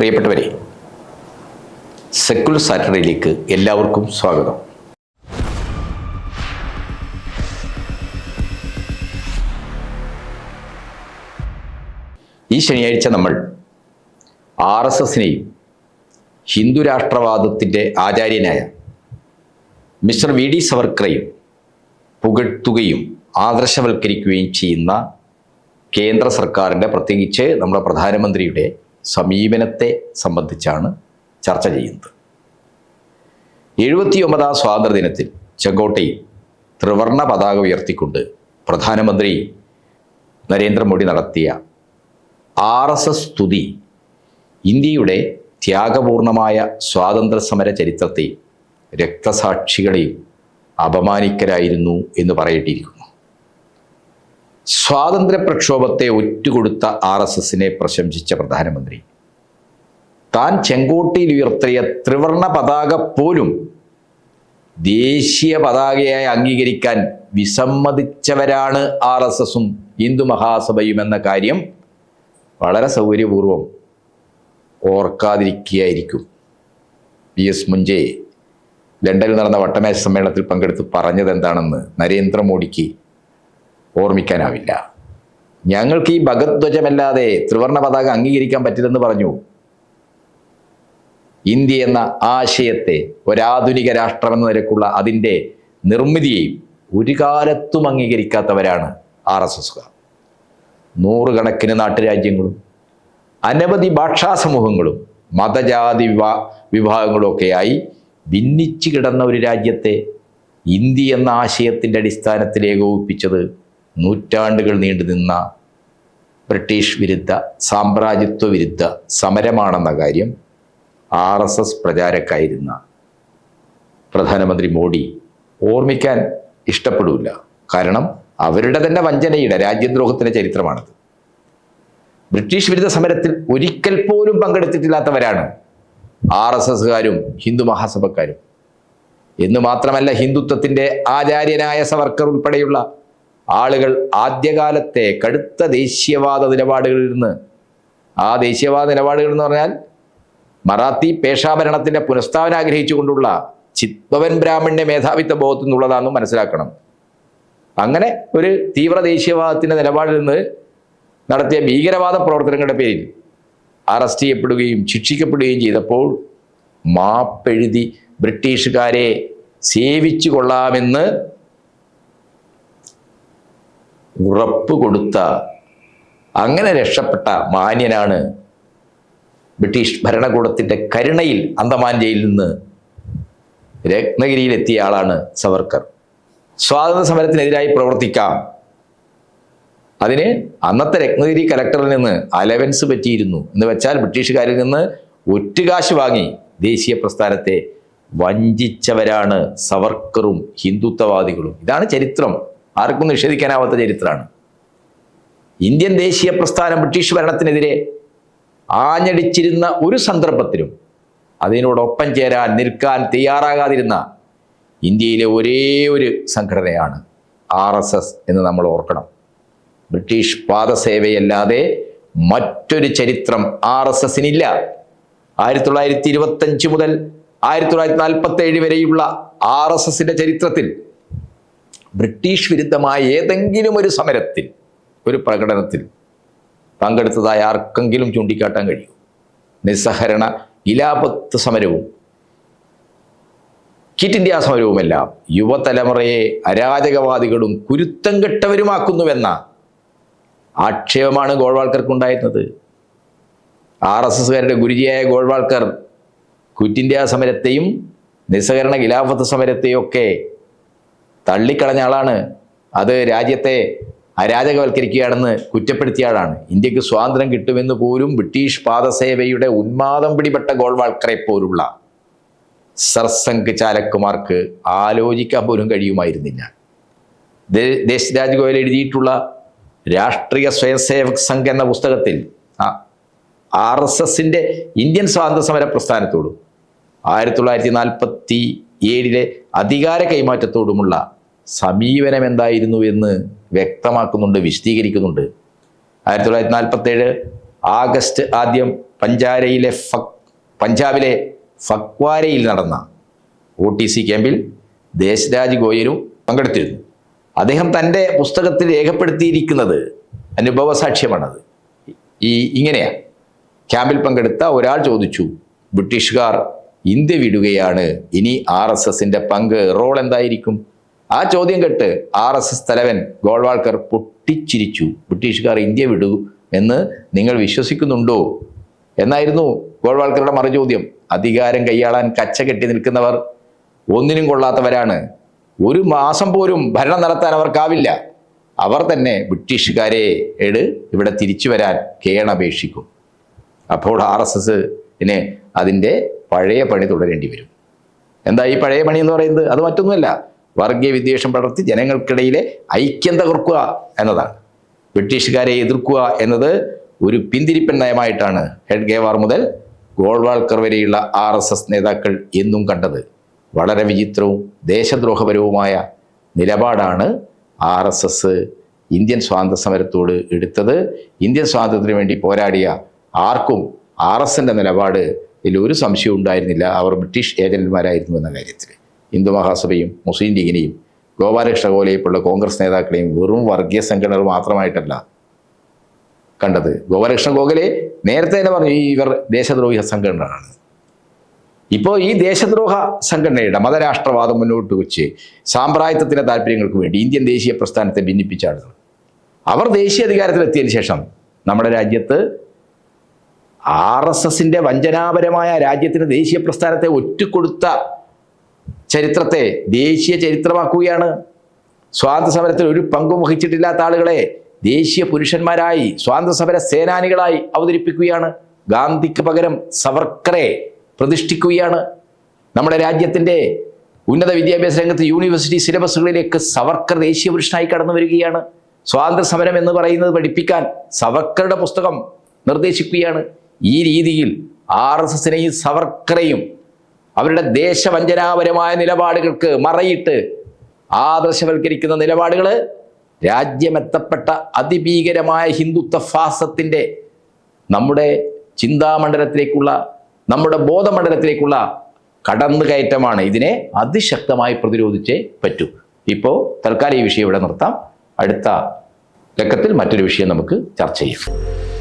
പ്രിയപ്പെട്ടവരെ സെക്കുലർ സാറ്റർഡേയിലേക്ക് എല്ലാവർക്കും സ്വാഗതം. ഈ ശനിയാഴ്ച നമ്മൾ ആർ എസ് എസിനെയും ഹിന്ദു രാഷ്ട്രവാദത്തിന്റെ ആചാര്യനായ മിസ്റ്റർ വി ഡി സവർക്കറെയും പുകഴ്ത്തുകയും ആദർശവൽക്കരിക്കുകയും ചെയ്യുന്ന കേന്ദ്ര സർക്കാരിന്റെ പ്രത്യേകിച്ച് നമ്മുടെ പ്രധാനമന്ത്രിയുടെ സമീപനത്തെ സംബന്ധിച്ചാണ് ചർച്ച ചെയ്യുന്നത്. എഴുപത്തിയൊമ്പതാം സ്വാതന്ത്ര്യദിനത്തിൽ ചെങ്കോട്ടയിൽ ത്രിവർണ പതാക ഉയർത്തിക്കൊണ്ട് പ്രധാനമന്ത്രി നരേന്ദ്രമോദി നടത്തിയ ആർ എസ് എസ് സ്തുതി ഇന്ത്യയുടെ ത്യാഗപൂർണമായ സ്വാതന്ത്ര്യ സമര ചരിത്രത്തെയും രക്തസാക്ഷികളെയും അപമാനിക്കലായിരുന്നു എന്ന് പറയേണ്ടിയിരിക്കുന്നു സ്വാതന്ത്ര്യ പ്രക്ഷോഭത്തെ ഒറ്റുകൊടുത്ത ആർ എസ് എസിനെ പ്രശംസിച്ച പ്രധാനമന്ത്രി. താൻ ചെങ്കോട്ടയിൽ ഉയർത്തിയ ത്രിവർണ പതാക പോലും ദേശീയ പതാകയായി അംഗീകരിക്കാൻ വിസമ്മതിച്ചവരാണ് ആർ എസ് എസും ഹിന്ദു മഹാസഭയും എന്ന കാര്യം വളരെ സൗകര്യപൂർവം ഓർക്കാതിരിക്കുകയായിരിക്കും. പി എസ് മുഞ്ചെ ലണ്ടനിൽ നടന്ന വട്ടമേശ സമ്മേളനത്തിൽ പങ്കെടുത്ത് പറഞ്ഞത് എന്താണെന്ന് നരേന്ദ്രമോദിക്ക് ഓർമ്മിക്കാനാവില്ല. ഞങ്ങൾക്ക് ഈ ഭഗത്ധ്വജമല്ലാതെ ത്രിവർണ പതാക അംഗീകരിക്കാൻ പറ്റില്ലെന്ന് പറഞ്ഞു. ഇന്ത്യ എന്ന ആശയത്തെ ഒരാധുനിക രാഷ്ട്രമെന്ന നിലക്കുള്ള അതിന്റെ നിർമ്മിതിയെയും ഒരു കാലത്തും അംഗീകരിക്കാത്തവരാണ് ആർ എസ് എസുകാർ. നൂറുകണക്കിന് നാട്ടുരാജ്യങ്ങളും അനവധി ഭാഷാ സമൂഹങ്ങളും മതജാതി വിഭാ വിഭാഗങ്ങളുമൊക്കെയായി ഭിന്നിച്ചു കിടന്ന ഒരു രാജ്യത്തെ ഇന്ത്യ എന്ന ആശയത്തിന്റെ അടിസ്ഥാനത്തിൽ ഏകോപിപ്പിച്ചത് നൂറ്റാണ്ടുകൾ നീണ്ടുനിന്ന ബ്രിട്ടീഷ് വിരുദ്ധ സാമ്രാജ്യത്വ വിരുദ്ധ സമരമാണെന്ന കാര്യം ആർ എസ് എസ് പ്രചാരക്കായിരുന്ന പ്രധാനമന്ത്രി മോഡി ഓർമ്മിക്കാൻ ഇഷ്ടപ്പെടില്ല കാരണം അവരുടെ തന്നെ വഞ്ചനയുടെ രാജ്യദ്രോഹത്തിന്റെ ചരിത്രമാണത്. ബ്രിട്ടീഷ് വിരുദ്ധ സമരത്തിൽ ഒരിക്കൽ പോലും പങ്കെടുത്തിട്ടില്ലാത്തവരാണ് ആർ എസ് എസ്കാരും ഹിന്ദു മഹാസഭക്കാരും. എന്ന് മാത്രമല്ല ഹിന്ദുത്വത്തിന്റെ ആചാര്യനായ സവർക്കർ ഉൾപ്പെടെയുള്ള ആളുകൾ ആദ്യകാലത്തെ കടുത്ത ദേശീയവാദ നിലപാടുകളിൽ നിന്ന് ആ ദേശീയവാദ നിലപാടുകൾ എന്ന് പറഞ്ഞാൽ മറാത്തി പേഷാഭരണത്തിന്റെ പുനഃസ്ഥാപനം ആഗ്രഹിച്ചുകൊണ്ടുള്ള ചിത്പവൻ ബ്രാഹ്മണ്യ മേധാവിത്വ ബോധത്തിൽ നിന്നുള്ളതാണെന്ന് മനസ്സിലാക്കണം. അങ്ങനെ ഒരു തീവ്ര ദേശീയവാദത്തിന്റെ നിലപാടിൽ നിന്ന് നടത്തിയ ഭീകരവാദ പ്രവർത്തനങ്ങളുടെ പേരിൽ അറസ്റ്റ് ചെയ്യപ്പെടുകയും ശിക്ഷിക്കപ്പെടുകയും ചെയ്തപ്പോൾ മാപ്പെഴുതി ബ്രിട്ടീഷുകാരെ സേവിച്ചു കൊള്ളാമെന്ന് ഉറപ്പ് കൊടുത്ത അങ്ങനെ രക്ഷപ്പെട്ട മാന്യനാണ് ബ്രിട്ടീഷ് ഭരണകൂടത്തിന്റെ കരുണയിൽ അന്തമാൻ ജയിലിൽ നിന്ന് രത്നഗിരിയിലെത്തിയ ആളാണ് സവർക്കർ. സ്വാതന്ത്ര്യ സമരത്തിനെതിരായി പ്രവർത്തിക്കാം. അതിന് അന്നത്തെ രത്നഗിരി കലക്ടറിൽ നിന്ന് അലവൻസ് പറ്റിയിരുന്നു. എന്ന് വെച്ചാൽ ബ്രിട്ടീഷുകാരിൽ നിന്ന് ഒറ്റുകാശ് വാങ്ങി ദേശീയ പ്രസ്ഥാനത്തെ വഞ്ചിച്ചവരാണ് സവർക്കറും ഹിന്ദുത്വവാദികളും. ഇതാണ് ചരിത്രം. ആർക്കും നിഷേധിക്കാനാവാത്ത ചരിത്രമാണ്. ഇന്ത്യൻ ദേശീയ പ്രസ്ഥാനം ബ്രിട്ടീഷ് ഭരണത്തിനെതിരെ ആഞ്ഞടിച്ചിരുന്ന ഒരു സന്ദർഭത്തിലും അതിനോടൊപ്പം ചേരാൻ നിൽക്കാൻ തയ്യാറാകാതിരുന്ന ഇന്ത്യയിലെ ഒരേ ഒരു സംഘടനയാണ് ആർ എസ് എസ് എന്ന് നമ്മൾ ഓർക്കണം. ബ്രിട്ടീഷ് പാദസേവയല്ലാതെ മറ്റൊരു ചരിത്രം ആർ എസ് എസിനില്ല. ആയിരത്തി തൊള്ളായിരത്തി ഇരുപത്തഞ്ച് മുതൽ ആയിരത്തി തൊള്ളായിരത്തി നാൽപ്പത്തി ഏഴ് വരെയുള്ള ആർ എസ് എസിന്റെ ചരിത്രത്തിൽ ബ്രിട്ടീഷ് വിരുദ്ധമായ ഏതെങ്കിലും ഒരു സമരത്തിൽ ഒരു പ്രകടനത്തിൽ പങ്കെടുത്തതായി ആർക്കെങ്കിലും ചൂണ്ടിക്കാട്ടാൻ കഴിയും നിസ്സഹരണ ഇലാപത്ത് സമരവും കിറ്റ് ഇന്ത്യ സമരവുമെല്ലാം യുവതലമുറയെ അരാജകവാദികളും കുരുത്തം കെട്ടവരുമാക്കുന്നുവെന്ന ആക്ഷേപമാണ് ഗോൾവാൾക്കർക്കുണ്ടായിരുന്നത്. ആർ എസ് എസുകാരുടെ ഗുരുജിയായ ഗോൾവാൾക്കർ ക്വിറ്റ് ഇന്ത്യ സമരത്തെയും നിസ്സഹരണ ഖിലാഫത്ത് സമരത്തെയും ഒക്കെ തള്ളിക്കളഞ്ഞ ആളാണ്. അത് രാജ്യത്തെ അരാജകവൽക്കരിക്കുകയാണെന്ന് കുറ്റപ്പെടുത്തിയ ആളാണ്. ഇന്ത്യയ്ക്ക് സ്വാതന്ത്ര്യം കിട്ടുമെന്ന് പോലും ബ്രിട്ടീഷ് പാദസേവയുടെ ഉന്മാദം പിടിപെട്ട ഗോൾവാൾക്കറെ പോലുള്ള സർസംഘ് ചാലക്കുമാർക്ക് ആലോചിക്കാൻ പോലും കഴിയുമായിരുന്നില്ല. ദേശരാജ് ഗോയൽ എഴുതിയിട്ടുള്ള രാഷ്ട്രീയ സ്വയംസേവക് സംഘ് എന്ന പുസ്തകത്തിൽ ആർ എസ് എസിന്റെ ഇന്ത്യൻ സ്വാതന്ത്ര്യ സമര പ്രസ്ഥാനത്തോടും ആയിരത്തി തൊള്ളായിരത്തി നാൽപ്പത്തി ഏഴിലെ അധികാര കൈമാറ്റത്തോടുമുള്ള സമീപനം എന്തായിരുന്നു എന്ന് വ്യക്തമാക്കുന്നുണ്ട് വിശദീകരിക്കുന്നുണ്ട്. ആയിരത്തി തൊള്ളായിരത്തി നാൽപ്പത്തേഴ് ആഗസ്റ്റ് ആദ്യം പഞ്ചാരയിലെ ഫക് പഞ്ചാബിലെ ഫക്വാരയിൽ നടന്ന ഒ ടി സി ക്യാമ്പിൽ ദേശരാജ് ഗോയലും പങ്കെടുത്തിരുന്നു. അദ്ദേഹം തന്റെ പുസ്തകത്തിൽ രേഖപ്പെടുത്തിയിരിക്കുന്നത് അനുഭവ സാക്ഷ്യമാണത് ഈ ഇങ്ങനെയാണ് ക്യാമ്പിൽ പങ്കെടുത്ത ഒരാൾ ചോദിച്ചു ബ്രിട്ടീഷുകാർ ഇന്ത്യ വിടുകയാണ്. ഇനി ആർ എസ് എസിന്റെ പങ്ക് റോൾ എന്തായിരിക്കും? ആ ചോദ്യം കേട്ട് ആർ എസ് എസ് തലവൻ ഗോൾവാൾക്കർ പൊട്ടിച്ചിരിച്ചു. ബ്രിട്ടീഷുകാർ ഇന്ത്യ വിടൂ എന്ന് നിങ്ങൾ വിശ്വസിക്കുന്നുണ്ടോ? എന്നായിരുന്നു ഗോൾവാൾക്കറുടെ മറുചോദ്യം. അധികാരം കൈയാളാൻ കച്ച കെട്ടി നിൽക്കുന്നവർ ഒന്നിനും കൊള്ളാത്തവരാണ്. ഒരു മാസം പോലും ഭരണം നടത്താൻ അവർക്കാവില്ല. അവർ തന്നെ ബ്രിട്ടീഷുകാരെ എട് ഇവിടെ തിരിച്ചു വരാൻ കേണപേക്ഷിക്കും. അപ്പോൾ ആർ എസ് എസിന് അതിന്റെ പഴയ പണി തുടരേണ്ടി വരും. എന്താ ഈ പഴയ പണി എന്ന് പറയുന്നത്? അത് മറ്റൊന്നുമല്ല. വർഗീയ വിദ്വേഷം പടർത്തി ജനങ്ങൾക്കിടയിലെ ഐക്യം തകർക്കുക എന്നതാണ്. ബ്രിട്ടീഷുകാരെ എതിർക്കുക എന്നത് ഒരു പിന്തിരിപ്പൻ നയമായിട്ടാണ് ഹെഡ് ഗേവാർ മുതൽ ഗോൾവാൾക്കർ വരെയുള്ള ആർ എസ് എസ് നേതാക്കൾ എന്നും കണ്ടത്. വളരെ വിചിത്രവും ദേശദ്രോഹപരവുമായ നിലപാടാണ് ആർ എസ് എസ് ഇന്ത്യൻ സ്വാതന്ത്ര്യ സമരത്തോട് എടുത്തത്. ഇന്ത്യൻ സ്വാതന്ത്ര്യത്തിന് വേണ്ടി പോരാടിയ ആർക്കും ആർ എസിന്റെ നിലപാട് ഇതിൽ ഒരു സംശയവും ഉണ്ടായിരുന്നില്ല. അവർ ബ്രിട്ടീഷ് ഏജന്റുമാരായിരുന്നു എന്ന കാര്യത്തിൽ. ഹിന്ദു മഹാസഭയും മുസ്ലിം ലീഗിനെയും ഗോപാലകൃഷ്ണ ഗോലയെപ്പോലുള്ള കോൺഗ്രസ് നേതാക്കളെയും വെറും വർഗീയ സംഘടനകൾ മാത്രമായിട്ടല്ല കണ്ടത്. ഗോപാലകൃഷ്ണ ഗോഖലെ നേരത്തെ തന്നെ പറഞ്ഞു ഇവർ ദേശദ്രോഹി സംഘടനകളാണ്. ഇപ്പോൾ ഈ ദേശദ്രോഹ സംഘടനയുടെ മതരാഷ്ട്രവാദം മുന്നോട്ട് വെച്ച് സാമ്പ്രായത്വത്തിന്റെ താല്പര്യങ്ങൾക്ക് വേണ്ടി ഇന്ത്യൻ ദേശീയ പ്രസ്ഥാനത്തെ ഭിന്നിപ്പിച്ച ആളുകൾ. അവർ ദേശീയ അധികാരത്തിലെത്തിയതിനു ശേഷം നമ്മുടെ രാജ്യത്ത് ആർ എസ് എസിന്റെ വഞ്ചനാപരമായ രാജ്യത്തിന് ദേശീയ പ്രസ്ഥാനത്തെ ഒറ്റക്കൊടുത്ത ചരിത്രത്തെ ദേശീയ ചരിത്രമാക്കുകയാണ്. സ്വാതന്ത്ര്യ സമരത്തിൽ ഒരു പങ്കും വഹിച്ചിട്ടില്ലാത്ത ആളുകളെ ദേശീയ പുരുഷന്മാരായി സ്വാതന്ത്ര്യ സമര സേനാനികളായി അവതരിപ്പിക്കുകയാണ്. ഗാന്ധിക്ക് പകരം സവർക്കറെ പ്രതിഷ്ഠിക്കുകയാണ്. നമ്മുടെ രാജ്യത്തിന്റെ ഉന്നത വിദ്യാഭ്യാസ രംഗത്ത് യൂണിവേഴ്സിറ്റി സിലബസുകളിലേക്ക് സവർക്കർ ദേശീയ പുരുഷനായി കടന്നു വരികയാണ്. സ്വാതന്ത്ര്യ സമരം എന്ന് പറയുന്നത് പഠിപ്പിക്കാൻ സവർക്കറുടെ പുസ്തകം നിർദ്ദേശിക്കുകയാണ്. ഈ രീതിയിൽ ആർ എസ് എസിനെയും സവർക്കറെയും അവരുടെ ദേശവഞ്ചനാപരമായ നിലപാടുകൾക്ക് മറയിട്ട് ആദർശവൽക്കരിക്കുന്ന നിലപാടുകൾ രാജ്യമെത്തപ്പെട്ട അതിഭീകരമായ ഹിന്ദുത്വ ഫാസത്തിന്റെ നമ്മുടെ ചിന്താമണ്ഡലത്തിലേക്കുള്ള നമ്മുടെ ബോധമണ്ഡലത്തിലേക്കുള്ള കടന്നുകയറ്റമാണ്. ഇതിനെ അതിശക്തമായി പ്രതിരോധിച്ചേ പറ്റൂ. ഇപ്പോൾ തൽക്കാലം ഈ വിഷയം ഇവിടെ നിർത്താം. അടുത്ത ലക്കത്തിൽ മറ്റൊരു വിഷയം നമുക്ക് ചർച്ച ചെയ്യാം.